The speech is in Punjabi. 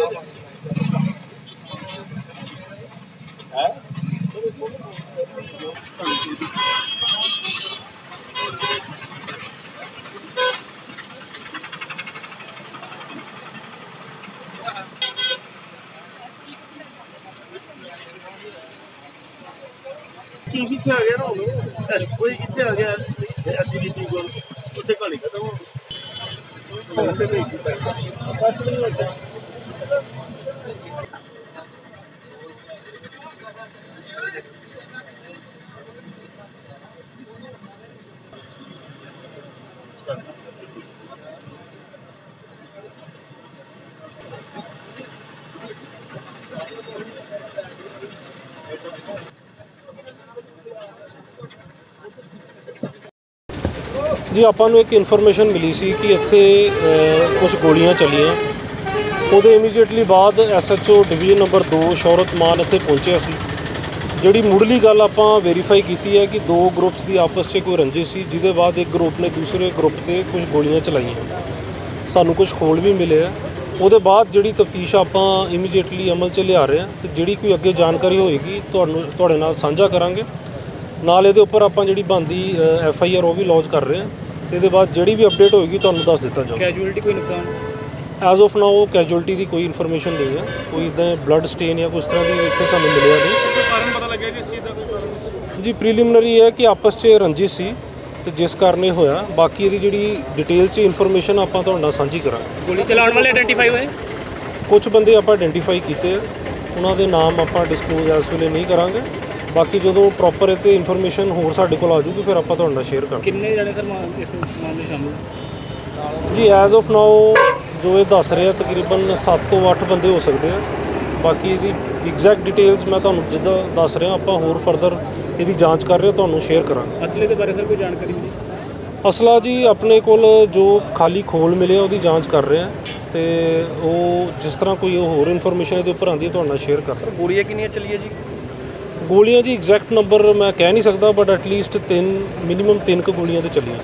ਕੀ ਕਿੱਥੇ ਆ ਗਿਆ ਨਾ ਹੁਣ ਕੋਈ ਕਿੱਥੇ ਆ ਗਿਆ ਐਸਿਡਿਟੀ ਕੋਲ ਉੱਥੇ ਕਹਾਣੀ ਖਤਮ ਹੋ ਗਈ ਉੱਥੇ ਨਹੀਂ ਕੀਤਾ ਬਸ ਜੀ, ਆਪਾਂ ਨੂੰ ਇੱਕ ਇਨਫੋਰਮੇਸ਼ਨ ਮਿਲੀ ਸੀ ਕਿ ਇੱਥੇ ਕੁਝ ਗੋਲੀਆਂ ਚੱਲੀਆਂ। ਉਹਦੇ ਇਮੀਡੀਏਟਲੀ ਬਾਅਦ ਐਸਐਚਓ ਡਿਵੀਜ਼ਨ ਨੰਬਰ 2 ਸ਼ੌਰਤ ਮਾਨ ਇੱਥੇ ਪਹੁੰਚਿਆ ਸੀ। ਜਿਹੜੀ ਮੁੱਢਲੀ ਗੱਲ ਆਪਾਂ ਵੈਰੀਫਾਈ ਕੀਤੀ ਹੈ ਕਿ ਦੋ ਗਰੁੱਪਸ ਦੀ ਆਪਸ 'ਚ ਕੋਈ ਰੰਜਿਸ਼ ਸੀ, ਜਿਹਦੇ ਬਾਅਦ ਇੱਕ ਗਰੁੱਪ ਨੇ ਦੂਸਰੇ ਗਰੁੱਪ ਤੇ ਕੁਝ ਗੋਲੀਆਂ ਚਲਾਈਆਂ। ਸਾਨੂੰ ਕੁਝ ਖੋਲ ਵੀ ਮਿਲੇ ਆ ਉਹਦੇ ਬਾਅਦ ਜਿਹੜੀ ਤਫਤੀਸ਼ ਆਪਾਂ ਇਮੀਡੀਏਟਲੀ ਅਮਲ 'ਚ ਲਿਆ ਰਹੇ ਹਾਂ, ਤੇ ਜਿਹੜੀ ਕੋਈ ਅੱਗੇ ਜਾਣਕਾਰੀ ਹੋਏਗੀ, ਤੁਹਾਨੂੰ, ਤੁਹਾਡੇ ਨਾਲ ਸਾਂਝਾ ਕਰਾਂਗੇ। ਨਾਲ ਇਹਦੇ ਉੱਪਰ ਆਪਾਂ ਜਿਹੜੀ ਬੰਦੀ ਐਫ ਆਈ ਆਰ ਉਹ ਵੀ ਲੌਂਚ ਕਰ ਰਹੇ ਹਾਂ। ਤੇ ਇਹਦੇ ਬਾਅਦ ਜਿਹੜੀ ਵੀ ਅਪਡੇਟ ਹੋਏਗੀ ਤੁਹਾਨੂੰ ਦੱਸ ਦਿੱਤਾ ਜਾਊਗਾ। ਕੈਜੂਅਲਟੀ ਕੋਈ ਨੁਕਸਾਨ? ਐਜ਼ ਆਫ ਨਾਓ ਕੈਜੁਅਲਟੀ ਦੀ ਕੋਈ ਇਨਫੋਰਮੇਸ਼ਨ ਨਹੀਂ ਹੈ। ਕੋਈ ਇਦਾਂ ਬਲੱਡ ਸਟੇਨ ਜਾਂ ਕੁਛ ਤਰ੍ਹਾਂ ਦੀ ਇੱਥੇ ਸਾਨੂੰ ਮਿਲਿਆ ਨਹੀਂ। ਕੋਈ ਕਾਰਨ ਪਤਾ ਲੱਗਿਆ ਜੀ ਇਸ ਚੀਜ਼ ਦਾ ਕੋਈ ਕਾਰਨ ਜੀ ਪ੍ਰੀਲਿਮਿਨਰੀ ਹੈ ਕਿ ਆਪਸ 'ਚ ਰੰਜਿਸ਼ ਸੀ ਤੇ ਜਿਸ ਕਾਰਨ ਇਹ ਹੋਇਆ। ਬਾਕੀ ਇਹਦੀ ਜਿਹੜੀ ਡਿਟੇਲ 'ਚ ਇਨਫੋਰਮੇਸ਼ਨ ਆਪਾਂ ਤੁਹਾਡੇ ਨਾਲ ਸਾਂਝੀ ਕਰਾਂਗੇ। ਗੋਲੀ ਚਲਾਉਣ ਵਾਲੇ ਆਇਡੈਂਟੀਫਾਈ ਹੋਏ? ਕੁਝ ਬੰਦੇ ਆਪਾਂ ਆਇਡੈਂਟੀਫਾਈ ਕੀਤੇ ਉਹਨਾਂ ਦੇ ਨਾਮ ਆਪਾਂ ਡਿਸਕਲੋਜ਼ ਇਸ ਵੇਲੇ ਨਹੀਂ ਕਰਾਂਗੇ। ਬਾਕੀ ਜਦੋਂ ਪ੍ਰੋਪਰ ਇਹ ਤੇ ਇਨਫੋਰਮੇਸ਼ਨ ਹੋਰ ਸਾਡੇ ਕੋਲ ਆ ਜੂਗੀ ਫਿਰ ਆਪਾਂ ਤੁਹਾਡੇ ਨਾਲ ਸ਼ੇਅਰ ਕਰਾਂਗੇ। ਕਿੰਨੇ ਜਣੇ ਸਰ ਮਾ- ਇਸ ਮਾਮਲੇ 'ਚ ਸ਼ਾਮਲ? ਜੀ ਐਜ਼ ਆਫ ਨਾਓ ਜੋ ਇਹ ਦੱਸ ਰਹੇ ਆ ਤਕਰੀਬਨ 7 ਤੋਂ 8 ਬੰਦੇ ਹੋ ਸਕਦੇ ਆ। ਬਾਕੀ ਇਹਦੀ ਐਗਜ਼ੈਕਟ ਡਿਟੇਲਸ ਮੈਂ ਤੁਹਾਨੂੰ ਜਿੱਦਾਂ ਦੱਸ ਰਿਹਾ ਆਪਾਂ ਹੋਰ ਫਰਦਰ ਇਹਦੀ ਜਾਂਚ ਕਰ ਰਹੇ ਹਾਂ ਤੁਹਾਨੂੰ ਸ਼ੇਅਰ ਕਰਾਂਗੇ। ਅਸਲੇ ਦੇ ਬਾਰੇ ਸਰ ਕੋਈ ਜਾਣਕਾਰੀ ਮਿਲੀ? ਅਸਲਾ ਜੀ ਆਪਣੇ ਕੋਲ ਜੋ ਖਾਲੀ ਖੋਲ ਮਿਲੇ ਆ ਉਹਦੀ ਜਾਂਚ ਕਰ ਰਹੇ ਆ। ਤੇ ਉਹ ਜਿਸ ਤਰ੍ਹਾਂ ਕੋਈ ਹੋਰ ਇਨਫੋਰਮੇਸ਼ਨ ਇਹਦੇ ਉੱਪਰ ਆਉਂਦੀ ਹੈ ਤੁਹਾਡੇ ਨਾਲ ਸ਼ੇਅਰ ਕਰ ਸਕਦੇ ਗੋਲੀਆਂ ਕਿੰਨੀਆਂ ਚੱਲੀਆਂ ਜੀ? ਗੋਲੀਆਂ ਜੀ ਐਗਜ਼ੈਕਟ ਨੰਬਰ ਮੈਂ ਕਹਿ ਨਹੀਂ ਸਕਦਾ ਬਟ ਐਟਲੀਸਟ ਤਿੰਨ ਮਿਨੀਮਮ ਤਿੰਨ ਕੁ ਗੋਲੀਆਂ ਤੇ ਚੱਲੀਆਂ।